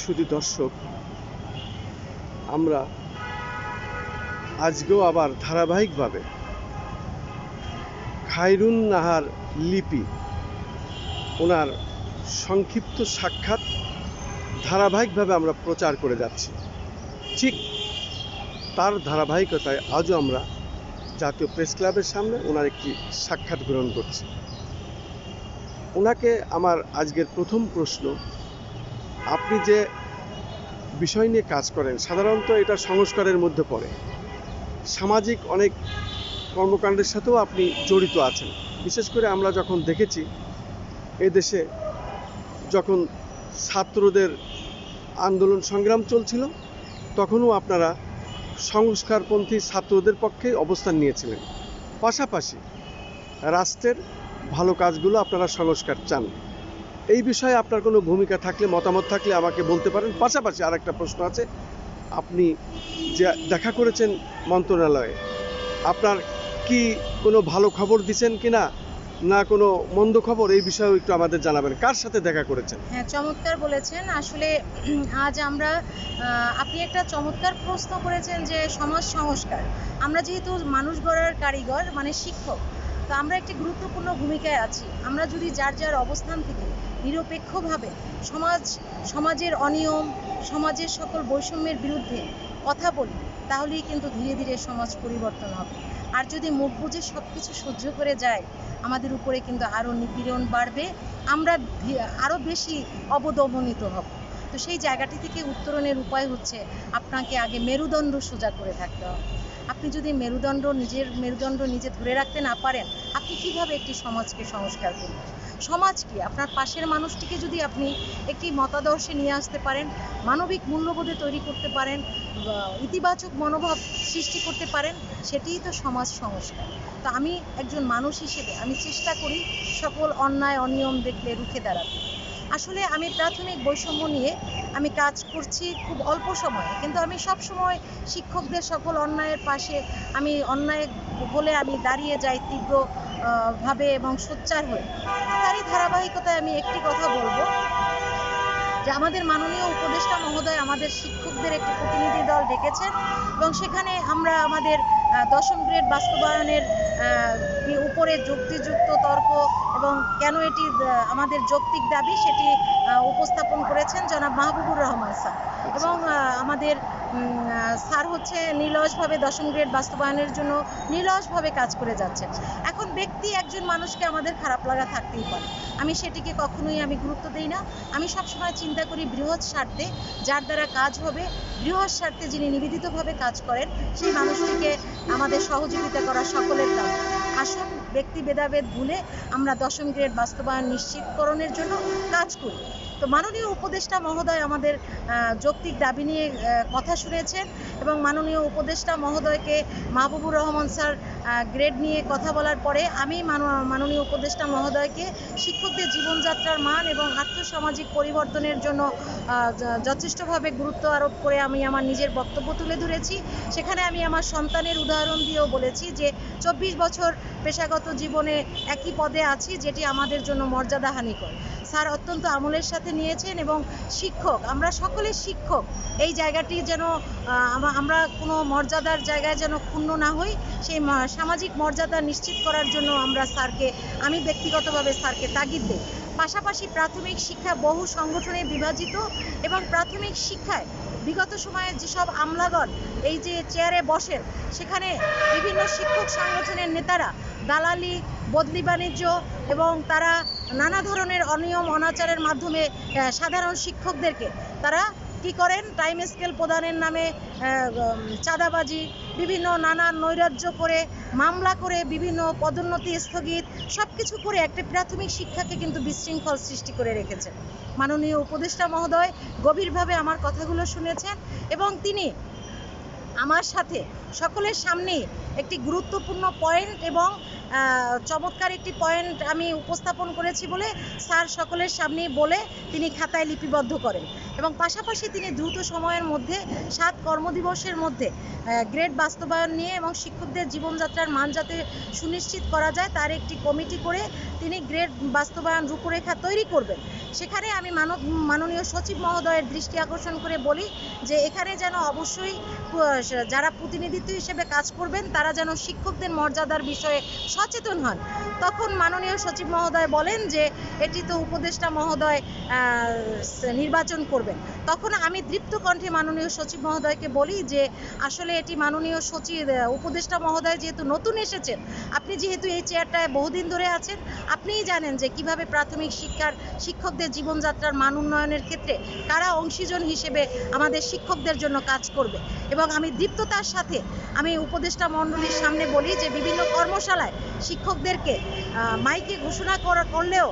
শুধু দর্শক, আমরা আজকেও আবার ধারাবাহিকভাবে খায়রুন নাহার লিপি, ওনার সংক্ষিপ্ত সাক্ষাৎ ধারাবাহিকভাবে আমরা প্রচার করে যাচ্ছি। ঠিক তার ধারাবাহিকতায় আজও আমরা জাতীয় প্রেস ক্লাবের সামনে ওনার একটি সাক্ষাৎ গ্রহণ করছি। ওনাকে আমার আজকের প্রথম প্রশ্ন আপনি যে বিষয় নিয়ে কাজ করেন, সাধারণত এটা সংস্কারের মধ্যে পড়ে। সামাজিক অনেক কর্মকাণ্ডের সাথেও আপনি জড়িত আছেন। বিশেষ করে আমরা যখন দেখেছি এ দেশে যখন ছাত্রদের আন্দোলন সংগ্রাম চলছিল, তখনও আপনারা সংস্কারপন্থী ছাত্রদের পক্ষে অবস্থান নিয়েছিলেন। পাশাপাশি রাষ্ট্রের ভালো কাজগুলো আপনারা সংস্কার চান। এই বিষয়ে আপনার কোনো ভূমিকা থাকলে, মতামত থাকলে আমাকে বলতে পারেন। পাশাপাশি আর একটা প্রশ্ন আছে। আপনি যে দেখা করেছেন মন্ত্রণালয়ে, আপনার কি কোনো ভালো খবর দিচ্ছেন কি না না কোনো মন্দ খবর? এই বিষয়েও একটু আমাদের জানাবেন। কার সাথে দেখা করেছেন? হ্যাঁ চমৎকার বলেছেন। আসলে আজ আমরা আপনি একটা চমৎকার প্রশ্ন করেছেন যে সমাজ সংস্কার। আমরা যেহেতু মানুষ গড়ার কারিগর মানে শিক্ষক তো আমরা একটি গুরুত্বপূর্ণ ভূমিকায় আছি। আমরা যদি যার যার অবস্থান থেকে নিরপেক্ষভাবে সমাজ, সমাজের অনিয়ম, সমাজের সকল বৈষম্যের বিরুদ্ধে কথা বলি, তাহলেই কিন্তু ধীরে ধীরে সমাজ পরিবর্তন হবে। আর যদি মুখ বুঝে সব কিছু সহ্য করে যায়, আমাদের উপরে কিন্তু আরও নিপীড়ন বাড়বে, আমরা আরও আরও বেশি অবদমনিত হব। তো সেই জায়গাটি থেকে উত্তরণের উপায় হচ্ছে আপনাকে আগে মেরুদণ্ড সোজা করে থাকতে হবে। আপনি যদি মেরুদণ্ড নিজের মেরুদণ্ড নিজে ধরে রাখতে না পারেন, আপনি কীভাবে একটি সমাজকে সংস্কার করবেন? সমাজ কি? আপনার পাশের মানুষটিকে যদি আপনি একটি মতাদর্শে নিয়ে আসতে পারেন, মানবিক মূল্যবোধে তৈরি করতে পারেন ইতিবাচক মনোভাব সৃষ্টি করতে পারেন, সেটিই তো সমাজ সংস্কার। তো আমি একজন মানুষ হিসেবে আমি চেষ্টা করি সকল অন্যায়, অনিয়ম দেখলে রুখে দাঁড়াতে। আসলে আমি প্রাথমিক বৈষম্য নিয়ে আমি কাজ করছি খুব অল্প সময়ে, কিন্তু আমি সব সময় শিক্ষকদের সকল অন্যায়ের পাশে, আমি অন্যায় হলে আমি দাঁড়িয়ে যাই তীব্র ভাবে এবং সোচ্চার হয়ে। তারই ধারাবাহিকতায় আমি একটি কথা বলব, যে আমাদের মাননীয় উপদেষ্টা মহোদয় আমাদের শিক্ষকদের একটি প্রতিনিধি দল ডেকেছেন এবং সেখানে আমরা আমাদের দশম গ্রেড বাস্তবায়নের উপরে যুক্তিযুক্ত তর্ক এবং কেন এটি আমাদের যৌক্তিক দাবি সেটি উপস্থাপন করেছেন জনাব মাহবুবুর রহমান স্যার। এবং আমাদের স্যার হচ্ছে নির্লসভাবে দশম গ্রেড বাস্তবায়নের জন্য নির্লসভাবে কাজ করে যাচ্ছেন। এখন ব্যক্তি একজন মানুষকে আমাদের খারাপ লাগা থাকতেই পারে। আমি সেটিকে কখনোই আমি গুরুত্ব দিই না। আমি সবসময় চিন্তা করি বৃহৎ স্বার্থে যার দ্বারা কাজ হবে, বৃহৎ স্বার্থে যিনি নিবেদিতভাবে কাজ করেন, সেই মানুষটিকে আমাদের সহযোগিতা করা সকলের কাজ ব্যক্তি ভেদাভেদ ভুলে আমরা দশম গ্রেড বাস্তবায়ন নিশ্চিতকরণের জন্য কাজ করি। তো মাননীয় উপদেষ্টা মহোদয় আমাদের যৌক্তিক দাবি নিয়ে কথা শুনেছেন এবং মাননীয় উপদেষ্টা মহোদয়কে মাহবুবুর রহমান স্যার গ্রেড নিয়ে কথা বলার পরে আমি মানো- মাননীয় উপদেষ্টা মহোদয়কে শিক্ষকদের জীবনযাত্রার মান এবং আর্থসামাজিক পরিবর্তনের জন্য যথেষ্টভাবে গুরুত্ব আরোপ করে আমি আমার নিজের বক্তব্য তুলে ধরেছি। সেখানে আমি আমার সন্তানের উদাহরণ দিয়েও বলেছি যে চব্বিশ বছর পেশাগত জীবনে একই পদে আছি, যেটি আমাদের জন্য মর্যাদাহানিকর স্যার অত্যন্ত আমলের সাথে নিয়েছেন এবং শিক্ষক, আমরা সকলে শিক্ষক। এই জায়গাটি যেন আমরা কোনো মর্যাদার জায়গায় যেন ক্ষুণ্ণ না হই, সেই সামাজিক মর্যাদা নিশ্চিত করার জন্য আমরা স্যারকে, আমি ব্যক্তিগতভাবে স্যারকে তাগিদ দিই। পাশাপাশি প্রাথমিক শিক্ষা বহু সংগঠনে বিভাজিত এবং প্রাথমিক শিক্ষায় বিগত সময়ে যেসব আমলাগণ এই যে চেয়ারে বসেন, সেখানে বিভিন্ন শিক্ষক সংগঠনের নেতারা দালালি, বদলি বাণিজ্য এবং তারা নানা ধরনের অনিয়ম, অনাচারের মাধ্যমে সাধারণ শিক্ষকদেরকে তারা কি করেন? টাইম স্কেল প্রদানের নামে চাঁদাবাজি, বিভিন্ন নানা নৈরাজ্য করে, মামলা করে, বিভিন্ন পদোন্নতি স্থগিত সব কিছু করে একটি প্রাথমিক শিক্ষাকে কিন্তু বিশৃঙ্খল সৃষ্টি করে রেখেছে মাননীয় উপদেষ্টা মহোদয় গভীরভাবে আমার কথাগুলো শুনেছেন এবং তিনি আমার সাথে সকলের সামনে একটি গুরুত্বপূর্ণ পয়েন্ট এবং চমৎকার একটি পয়েন্ট আমি উপস্থাপন করেছি বলে স্যার সকলের সামনে বলে তিনি খাতায় লিপিবদ্ধ করেন। এবং পাশাপাশি তিনি দ্রুত সময়ের মধ্যে সাত কর্মদিবসের মধ্যে গ্রেড বাস্তবায়ন নিয়ে এবং শিক্ষকদের জীবনযাত্রার মান যাতে সুনিশ্চিত করা যায়, তার একটি কমিটি করে তিনি গ্রেড বাস্তবায়ন রূপরেখা তৈরি করবেন। সেখানে আমি মানব, মাননীয় সচিব মহোদয়ের দৃষ্টি আকর্ষণ করে বলি যে এখানে যেন অবশ্যই যারা প্রতিনিধিত্ব হিসেবে কাজ করবেন, তারা যেন শিক্ষকদের মর্যাদার বিষয়ে সচেতন হন। তখন মাননীয় সচিব মহোদয় বলেন যে এটি তো উপদেষ্টা মহোদয় নির্বাচন করবেন। তখন আমি দৃপ্ত কণ্ঠে মাননীয় সচিব মহোদয়কে বলি যে আসলে এটি মাননীয় সচিব উপদেষ্টা মহোদয় যেহেতু নতুন এসেছেন, আপনি যেহেতু এই চেয়ারটায় বহুদিন ধরে আছেন, আপনিই জানেন যে কীভাবে প্রাথমিক শিক্ষার শিক্ষকদের জীবনযাত্রার মান উন্নয়নের ক্ষেত্রে কারা অংশীজন হিসেবে আমাদের শিক্ষকদের জন্য কাজ করবে। এবং আমি দীপ্ততার সাথে আমি উপদেষ্টা মণ্ডলীর সামনে বলি যে বিভিন্ন কর্মশালায় শিক্ষকদেরকে মাইকে ঘোষণা করা, করলেও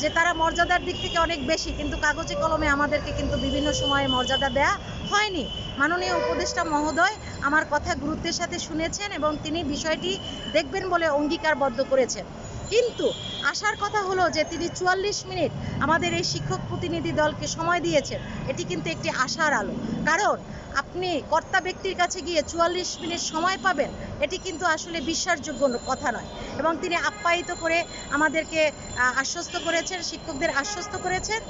যে তারা মর্যাদার দিক থেকে অনেক বেশি, কিন্তু কাগজে কলমে আমাদেরকে কিন্তু বিভিন্ন সময়ে মর্যাদা দেয়া হয়নি। মাননীয় উপদেষ্টা মহোদয় আমার কথা গুরুত্বের সাথে শুনেছেন এবং তিনি বিষয়টি দেখবেন বলে অঙ্গীকারবদ্ধ করেছেন। কিন্তু আসার কথা হলো যে তিনি চুয়াল্লিশ মিনিট আমাদের এই শিক্ষক প্রতিনিধি দলকে সময় দিয়েছেন, এটি কিন্তু একটি আশার আলো। কারণ আপনি কর্তা ব্যক্তির কাছে গিয়ে চুয়াল্লিশ মিনিট সময় পাবেন, এটি কিন্তু আসলে বিশ্বাসযোগ্য কথা নয়। এবং তিনি আপ্যায়িত করে আমাদেরকে আশ্বস্ত করেছেন, শিক্ষকদের আশ্বস্ত করেছেন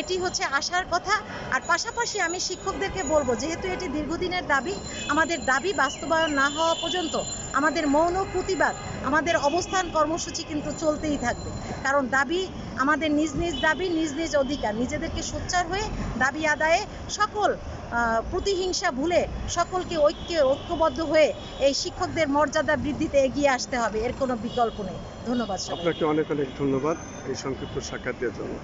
এটি হচ্ছে আশার কথা। আর পাশাপাশি আমি শিক্ষকদেরকে বলব, যেহেতু এটি দীর্ঘদিনের দাবি, আমাদের দাবি বাস্তবায়ন না হওয়া পর্যন্ত আমাদের মৌন প্রতিবাদ, আমাদের অবস্থান কর্মসূচি কিন্তু চলতেই থাকবে। কারণ দাবি আমাদের নিজ নিজ দাবি, নিজ নিজ অধিকার। নিজেদেরকে সোচ্চার হয়ে দাবি আদায়ে সকল প্রতিহিংসা ভুলে সকলকে ঐক্যে, ঐক্যবদ্ধ হয়ে এই শিক্ষকদের মর্যাদা বৃদ্ধিতে এগিয়ে আসতে হবে। এর কোনো বিকল্প নেই। ধন্যবাদ আপনাকে অনেক অনেক ধন্যবাদ এই সংক্ষিপ্ত সাক্ষাৎ দেওয়ার জন্য।